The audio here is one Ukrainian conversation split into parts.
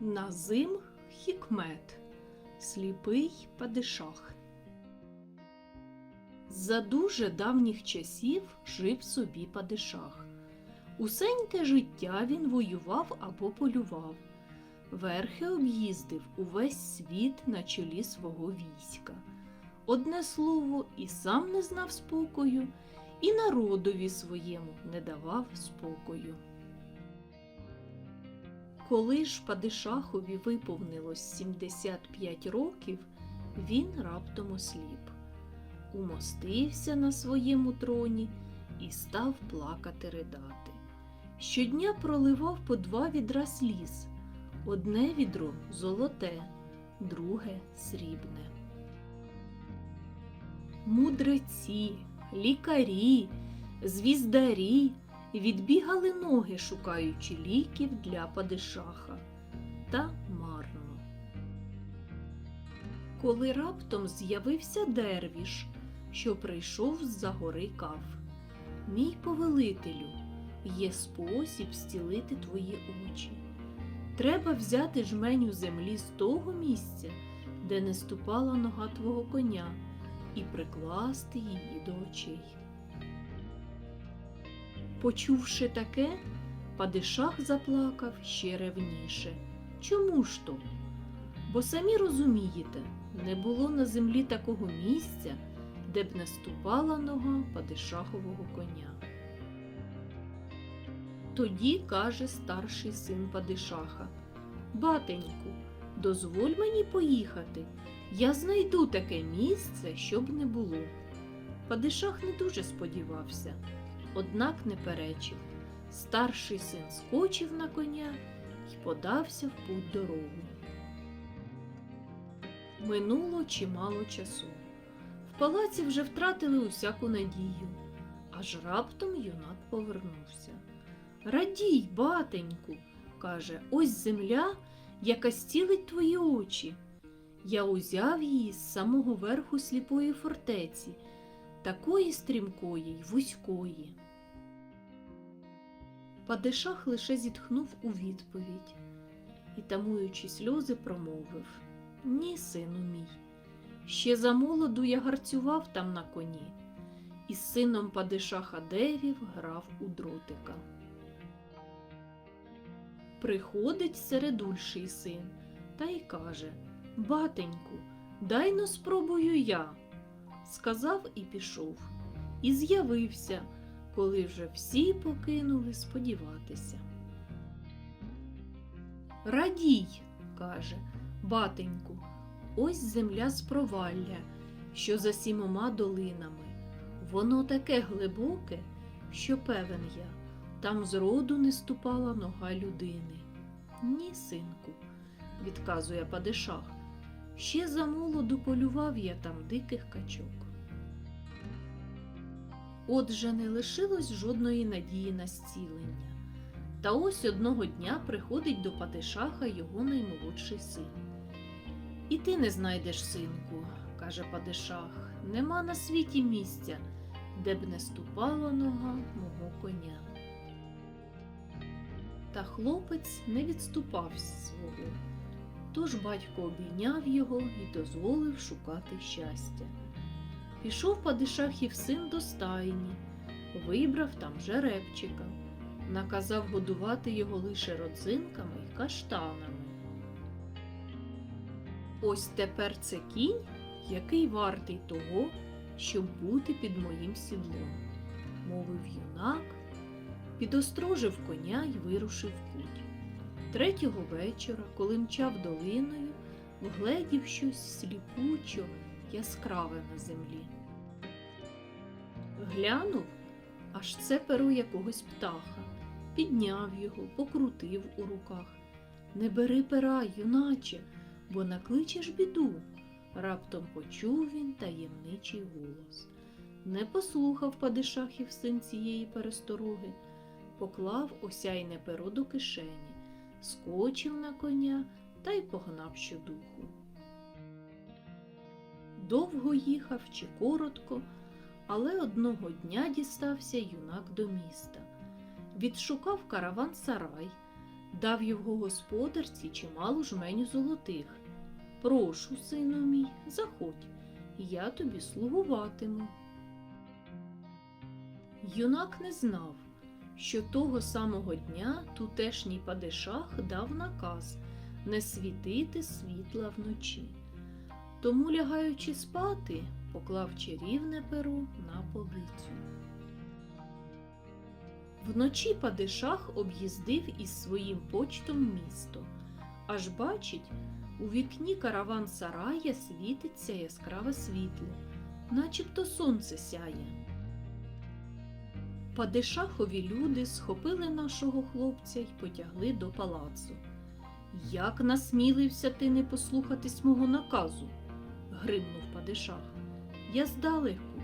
Назим Хікмет Сліпий падишах. За дуже давніх часів жив собі падишах. Усеньке життя він воював або полював. Верхи об'їздив увесь світ на чолі свого війська. Одне слово, і сам не знав спокою, і народові своєму не давав спокою. Коли ж Падишахові виповнилось 75 років, він раптом осліп. Умостився на своєму троні і став плакати ридати. Щодня проливав по два відра сліз. Одне відро золоте, друге срібне. Мудреці, лікарі, звіздарі відбігали ноги, шукаючи ліків для падишаха. Та марно. Коли раптом з'явився дервіш, що прийшов з-за гори кав. Мій повелителю, є спосіб зцілити твої очі. Треба взяти жменю землі з того місця, де не ступала нога твого коня, і прикласти її до очей. Почувши таке, падишах заплакав ще ревніше. Чому ж то? Бо самі розумієте, не було на землі такого місця, де б не ступала нога падишахового коня. Тоді каже старший син падишаха Батеньку, дозволь мені поїхати. Я знайду таке місце, щоб не було. Падишах не дуже сподівався, однак не перечив. Старший син скочив на коня і подався в путь дорогу. Минуло чимало часу. В палаці вже втратили усяку надію, аж раптом юнак повернувся. Радій, батеньку, каже, ось земля, яка стілить твої очі. Я узяв її з самого верху сліпої фортеці, такої стрімкої й вузької. Падишах лише зітхнув у відповідь і, тамуючи сльози, промовив Ні, сину мій. Ще замолоду я гарцював там на коні, і з сином Падишаха Девів грав у дротика. Приходить середульший син та й каже Батеньку, дай но спробую я. Сказав і пішов, і з'явився, коли вже всі покинули сподіватися. Радій, каже, батеньку, ось земля з провалля, що за сімома долинами. Воно таке глибоке, що певен я, там зроду не ступала нога людини. Ні, синку, відказує падишах, ще за молоду полював я там диких качок. Отже, не лишилось жодної надії на зцілення. Та ось одного дня приходить до Падишаха його наймолодший син. І ти не знайдеш, синку, каже Падишах, нема на світі місця, де б не ступала нога мого коня. Та хлопець не відступав з свого, тож батько обійняв його і дозволив шукати щастя. Пішов Падишахів син до стайні, вибрав там жеребчика, наказав годувати його лише родзинками й каштанами. Ось тепер це кінь, який вартий того, щоб бути під моїм сідлом, мовив юнак, підострожив коня й вирушив путь. Третього вечора, коли мчав долиною, вгледів щось сліпучо, яскраве на землі. Глянув, аж це перо якогось птаха, підняв його, покрутив у руках. Не бери пера, юначе, бо накличеш біду. Раптом почув він таємничий голос. Не послухав падишахів син цієї перестороги, поклав осяйне перо до кишені, скочив на коня та й погнав щодуху. Довго їхав чи коротко, але одного дня дістався юнак до міста. Відшукав караван сарай, дав його господарці чималу жменю золотих. Прошу, сину мій, заходь, я тобі слугуватиму. Юнак не знав, що того самого дня тутешній падишах дав наказ не світити світла вночі. Тому,лягаючи спати, поклав чарівне перо на полицю. Вночі падишах об'їздив із своїм почтом місто, аж бачить, у вікні караван сарая світиться яскраве світло, начебто сонце сяє. Падишахові люди схопили нашого хлопця й потягли до палацу. Як насмілився ти не послухатись мого наказу? Гримнув падишах. Я здалеку,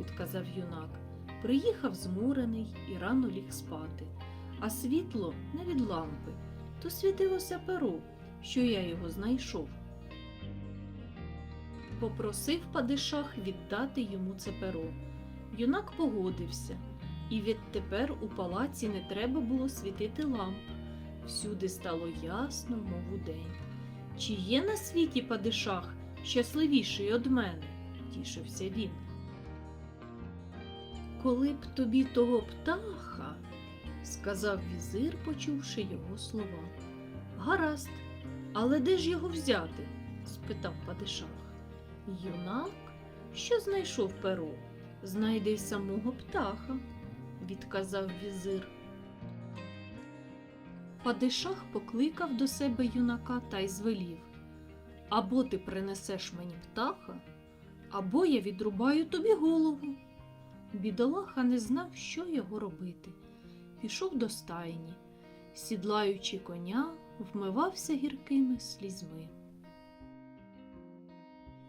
відказав юнак. Приїхав змурений і рано ліг спати, а світло не від лампи, то світилося перо, що я його знайшов. Попросив падишах віддати йому це перо. Юнак погодився, і відтепер у палаці не треба було світити ламп. Всюди стало ясно, мов удень. Чи є на світі падишах щасливіший од мене? тішився він. Коли б тобі того птаха, сказав візир, почувши його слова. Гаразд, але де ж його взяти? спитав падишах. Юнак, що знайшов перо, знайде й самого птаха, відказав візир. Падишах покликав до себе юнака та й звелів або ти принесеш мені птаха, або я відрубаю тобі голову. Бідолаха не знав, що його робити. Пішов до стайні, сідлаючи коня, вмивався гіркими слізьми.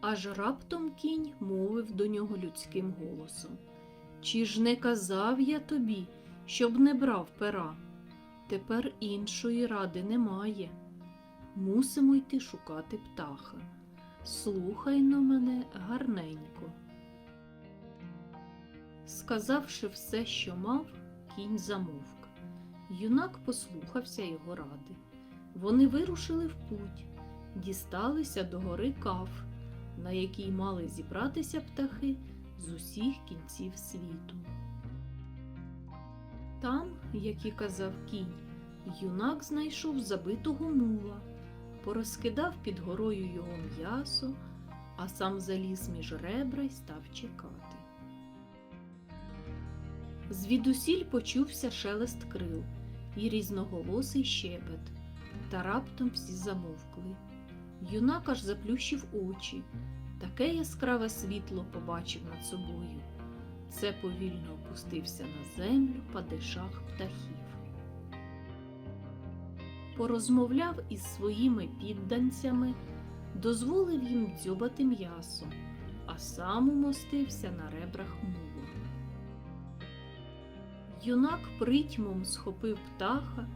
Аж раптом кінь мовив до нього людським голосом Чи ж не казав я тобі, щоб не брав пера? Тепер іншої ради немає. Мусимо йти шукати птаха. Слухай но мене гарненько. Сказавши все, що мав, кінь замовк. Юнак послухався його ради. Вони вирушили в путь, дісталися до гори Каф, на якій мали зібратися птахи з усіх кінців світу. Там, як і казав кінь, юнак знайшов забитого мула, порозкидав під горою його м'ясо, а сам заліз між ребра й став чекати. Звідусіль почувся шелест крил і різноголосий щебет, та раптом всі замовкли. Юнак аж заплющив очі, таке яскраве світло побачив над собою. Це повільно опустився на землю падишах птахів. Порозмовляв із своїми підданцями, дозволив їм дзьобати м'ясо, а сам умостився на ребрах мула. Юнак притьмом схопив птаха,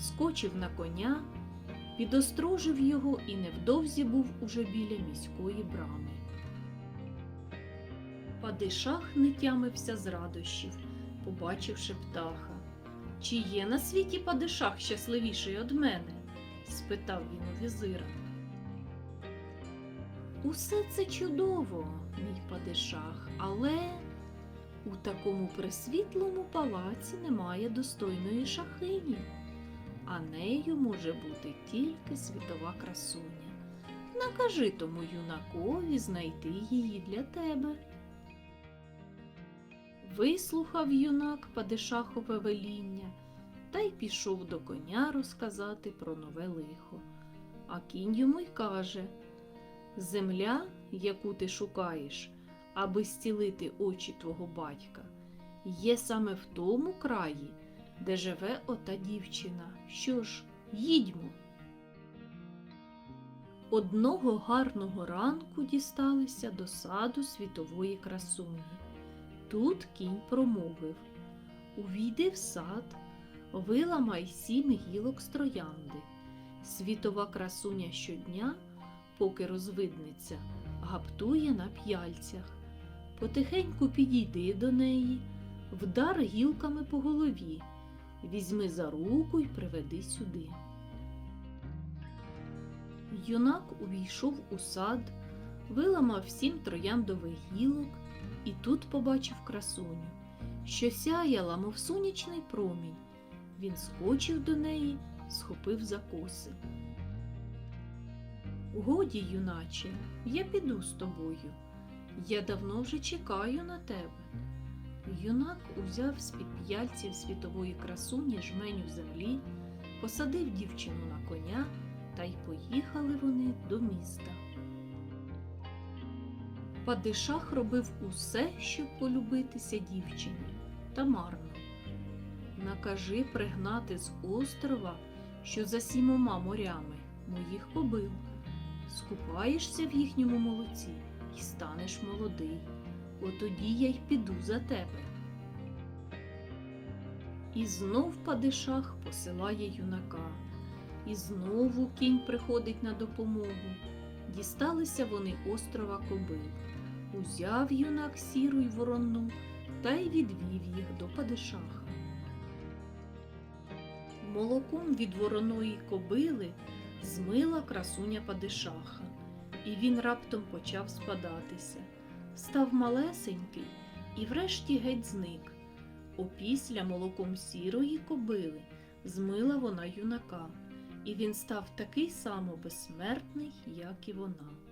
скочив на коня, підострожив його і невдовзі був уже біля міської брами. Падишах не тямився з радощів, побачивши птаха. Чи є на світі падишах щасливіший од мене? спитав він у візира. Усе це чудово, мій падишах, але у такому присвітлому палаці немає достойної шахині, а нею може бути тільки світова красуня. Накажи тому юнакові знайти її для тебе. Вислухав юнак Падишахове веління та й пішов до коня розказати про нове лихо. А кінь йому й каже Земля, яку ти шукаєш, аби зцілити очі твого батька, є саме в тому краї, де живе ота дівчина. Що ж, їдьмо. Одного гарного ранку дісталися до саду світової красуні. Тут кінь промовив Увійди в сад, виламай сім гілок з троянди. Світова красуня щодня, поки розвиднеться, гаптує на п'яльцях. Потихеньку підійди до неї, вдар гілками по голові, Візьми за руку й приведи сюди. Юнак увійшов у сад, виламав сім трояндових гілок і тут побачив красуню, що сяяла, мов сонячний промінь. Він скочив до неї, схопив за коси. Годі, юначе, я піду з тобою. Я давно вже чекаю на тебе. Юнак узяв з-під п'яльців світової красуні жменю землі, посадив дівчину на коня, та й поїхали вони до міста. Падишах робив усе, щоб полюбитися дівчині, та марно. Накажи пригнати з острова, що за сімома морями, моїх кобил. Скупаєшся в їхньому молоці і станеш молодий. Отоді я й піду за тебе. І знов падишах посилає юнака, і знову кінь приходить на допомогу. Дісталися вони острова Кобил. Узяв юнак сіру й ворону та й відвів їх до падишаха. Молоком від вороної кобили змила красуня падишаха, і він раптом почав спадатися. Став малесенький і врешті геть зник. Опісля молоком сірої кобили змила вона юнака, і він став такий само безсмертний, як і вона.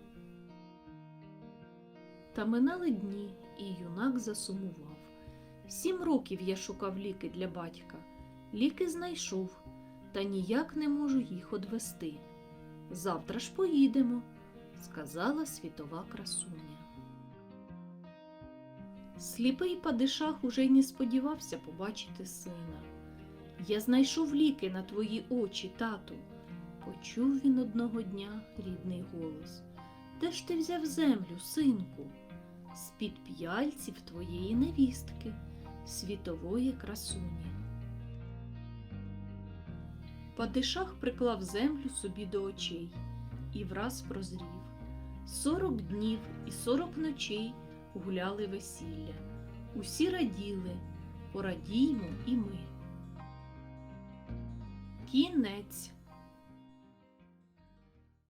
Та минали дні, і юнак засумував. Сім років я шукав ліки для батька. Ліки знайшов, та ніяк не можу їх одвести. Завтра ж поїдемо, сказала світова красуня. Сліпий падишах уже й не сподівався побачити сина. Я знайшов ліки на твої очі, тату. Почув він одного дня рідний голос. Де ж ти взяв землю, синку? З-під п'яльців твоєї невістки, світової красуні. Падишах приклав землю собі до очей і враз прозрів. Сорок днів і сорок ночей гуляли весілля. Усі раділи, порадіймо і ми. Кінець